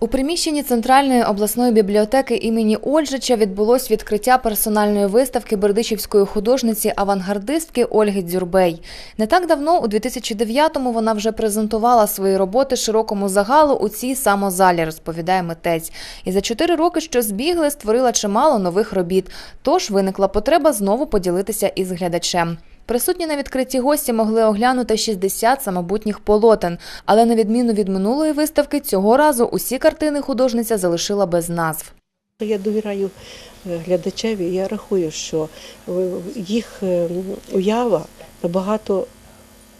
У приміщенні Центральної обласної бібліотеки імені Ольжича відбулось відкриття персональної виставки бердичівської художниці-авангардистки Ольги Дзюрбей. Не так давно, у 2009-му, вона вже презентувала свої роботи широкому загалу у цій самозалі, розповідає митець. І за чотири роки, що збігли, створила чимало нових робіт. Тож виникла потреба знову поділитися із глядачем. Присутні на відкритті гості могли оглянути 60 самобутніх полотен, але на відміну від минулої виставки, цього разу усі картини художниця залишила без назв. Я довіряю е, глядачеві. Я рахую, що е, їх е, уява набагато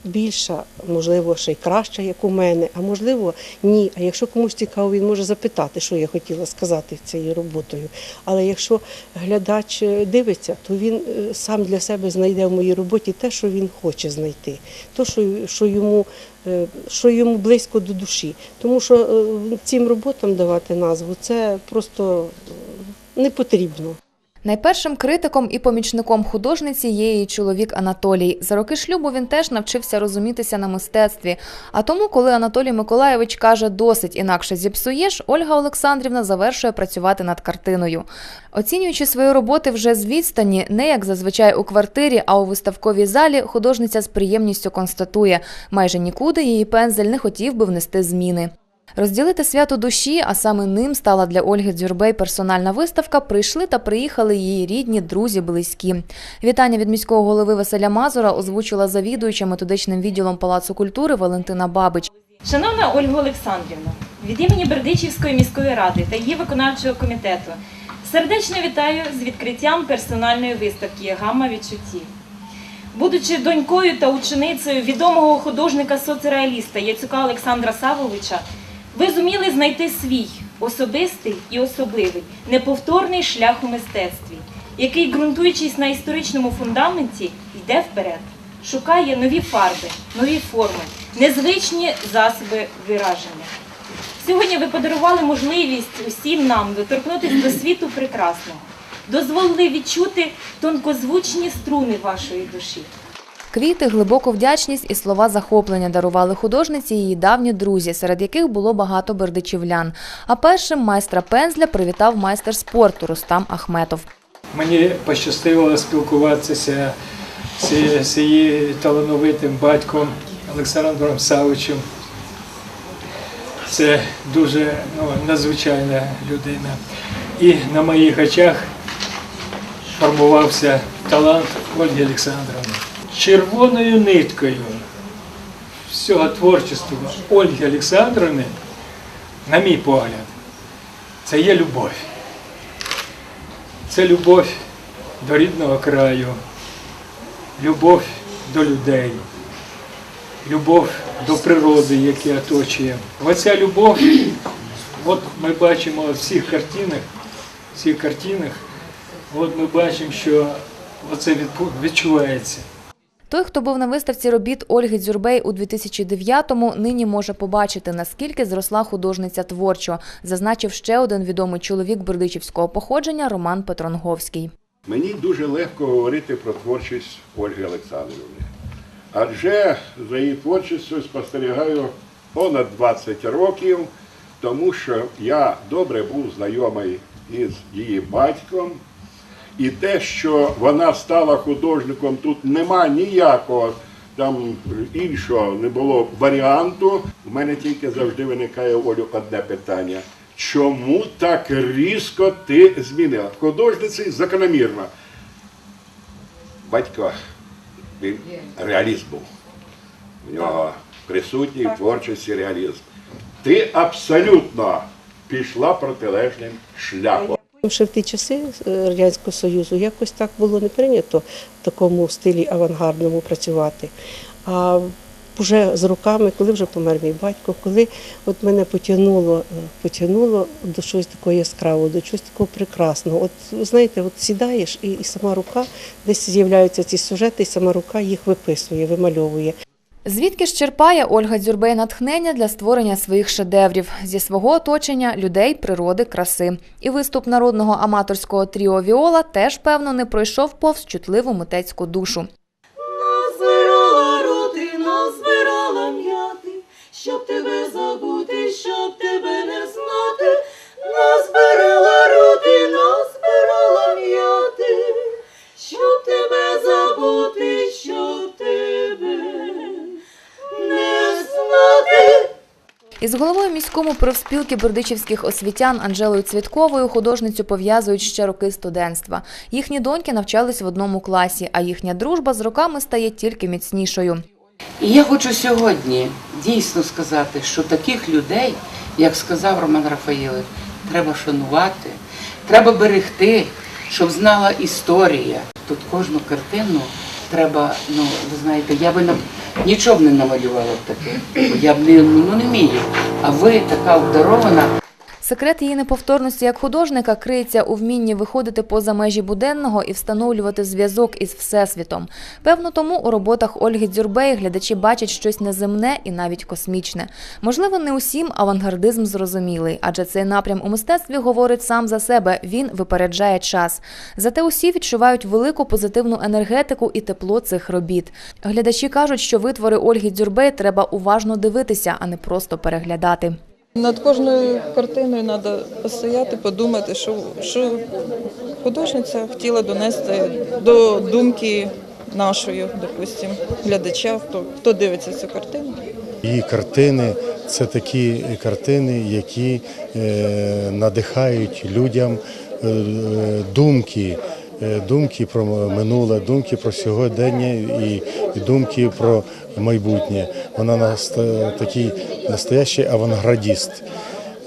більша, можливо, ще й краща, як у мене, а можливо, ні. А якщо комусь цікаво, він може запитати, що я хотіла сказати цією роботою. Але якщо глядач е, дивиться, то він е, сам для себе знайде в моїй роботі те, що він хоче знайти, то, що, йому. е, Що йому близько до душі, тому що цим роботам давати назву це просто не потрібно. Найпершим критиком і помічником художниці є її чоловік Анатолій. За роки шлюбу він теж навчився розумітися на мистецтві. А тому, коли Анатолій Миколаєвич каже досить інакше зіпсуєш, Ольга Олександрівна завершує працювати над картиною. Оцінюючи свої роботи вже з відстані, не як зазвичай у квартирі, а у виставковій залі, художниця з приємністю констатує, майже нікуди її пензель не хотів би внести зміни. Розділити свято душі, а саме ним стала для Ольги Дзюрбей персональна виставка. Прийшли та приїхали її рідні, друзі, близькі. Вітання від міського голови Василя Мазура озвучила завідуюча методичним відділом Палацу культури Валентина Бабич. Шановна Ольга Олександрівна, від імені Бердичівської міської ради та її виконавчого комітету сердечно вітаю з відкриттям персональної виставки Гамма відчуттів. Будучи донькою та ученицею відомого художника-соцреаліста Яцюка Олександра Савовича, ви зуміли знайти свій особистий і особливий неповторний шлях у мистецтві, який, ґрунтуючись на історичному фундаменті, йде вперед, шукає нові фарби, нові форми, незвичні засоби вираження. Сьогодні ви подарували можливість усім нам доторкнутися до світу прекрасного, дозволили відчути тонкозвучні струни вашої душі. Квіти, глибоку вдячність і слова захоплення дарували художниці її давні друзі, серед яких було багато бердичівлян. А першим майстра пензля привітав майстер спорту Рустам Ахметов. Мені пощастило спілкуватися з, її талановитим батьком Олександром Савичем. Це дуже ну, надзвичайна людина. І на моїх очах формувався талант Ольги Олександровни. Червоною ниткою всього творчества Ольги Олександровни, на мій погляд, це є любов. Це любов до рідного краю, любов до людей, любов до природи, яка оточує. Оця любов, от ми бачимо в всіх картинах, в всіх картинах, от ми бачимо, що оце відчувається. Той, хто був на виставці робіт Ольги Дзюрбей у 2009-му, нині може побачити, наскільки зросла художниця творчо, зазначив ще один відомий чоловік бердичівського походження Роман Петронговський. Мені дуже легко говорити про творчість Ольги Олександрівни. Адже за її творчістю спостерігаю понад 20 років, тому що я добре був знайомий із її батьком. І те, що вона стала художником, тут нема ніякого там іншого не було варіанту. У мене тільки завжди виникає Олю одне питання. Чому так різко ти змінила? Художниці закономірно. Батько він реаліст був. У нього присутній творчості реалізм. Ти абсолютно пішла протилежним шляхом. Ще в ті часи е, Радянського Союзу якось так було не прийнято в такому стилі авангардному працювати. А вже з роками, коли вже помер мій батько, коли от мене потягнуло, е, потягнуло до чогось такого яскравого, до чогось такого прекрасного. От знаєте, от сідаєш і, і сама рука, десь з'являються ці сюжети, і сама рука їх виписує, вимальовує. Звідки ж черпає Ольга Дзюрбей натхнення для створення своїх шедеврів зі свого оточення, людей, природи, краси. І виступ народного аматорського тріо Віола теж певно не пройшов повз чутливу митецьку душу. Головою міському профспілки бердичівських освітян Анжелою Цвітковою художницю пов'язують ще роки студентства. Їхні доньки навчались в одному класі, а їхня дружба з роками стає тільки міцнішою. І я хочу сьогодні дійсно сказати, що таких людей, як сказав Роман Рафаїлович, треба шанувати, треба берегти, щоб знала історія. Тут кожну картину треба, ну ви знаєте, я би нічого б не намалювала б таке. Я б не, ну, не вмію. А ви така обдарована. Секрет її неповторності як художника криється у вмінні виходити поза межі буденного і встановлювати зв'язок із всесвітом. Певно, тому у роботах Ольги Дзюрбей глядачі бачать щось неземне і навіть космічне. Можливо, не усім авангардизм зрозумілий, адже цей напрям у мистецтві говорить сам за себе. Він випереджає час. Зате усі відчувають велику позитивну енергетику і тепло цих робіт. Глядачі кажуть, що витвори Ольги Дзюрбей треба уважно дивитися, а не просто переглядати. Над кожною картиною треба постояти, подумати, що, що художниця хотіла донести до думки нашої, допустим, глядача, хто, хто дивиться цю картину. Її картини це такі картини, які е, надихають людям е, думки, е, думки про минуле, думки про сьогодення і, думки про майбутнє. Вона наста- такий настоящий авангардіст.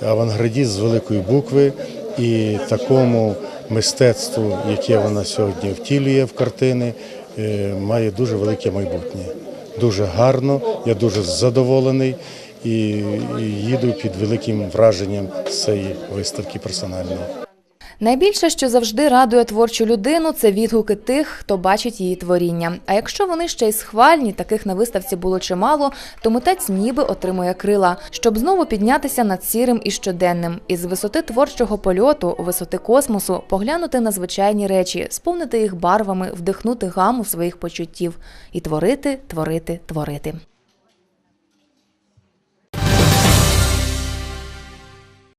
Авангардіст з великої букви і такому мистецтву, яке вона сьогодні втілює в картини, е, має дуже велике майбутнє. Дуже гарно, я дуже задоволений і їду під великим враженням з цієї виставки персональної. Найбільше, що завжди радує творчу людину, це відгуки тих, хто бачить її творіння. А якщо вони ще й схвальні, таких на виставці було чимало, то митець ніби отримує крила, щоб знову піднятися над сірим і щоденним, із висоти творчого польоту, висоти космосу, поглянути на звичайні речі, сповнити їх барвами, вдихнути гаму своїх почуттів і творити, творити, творити.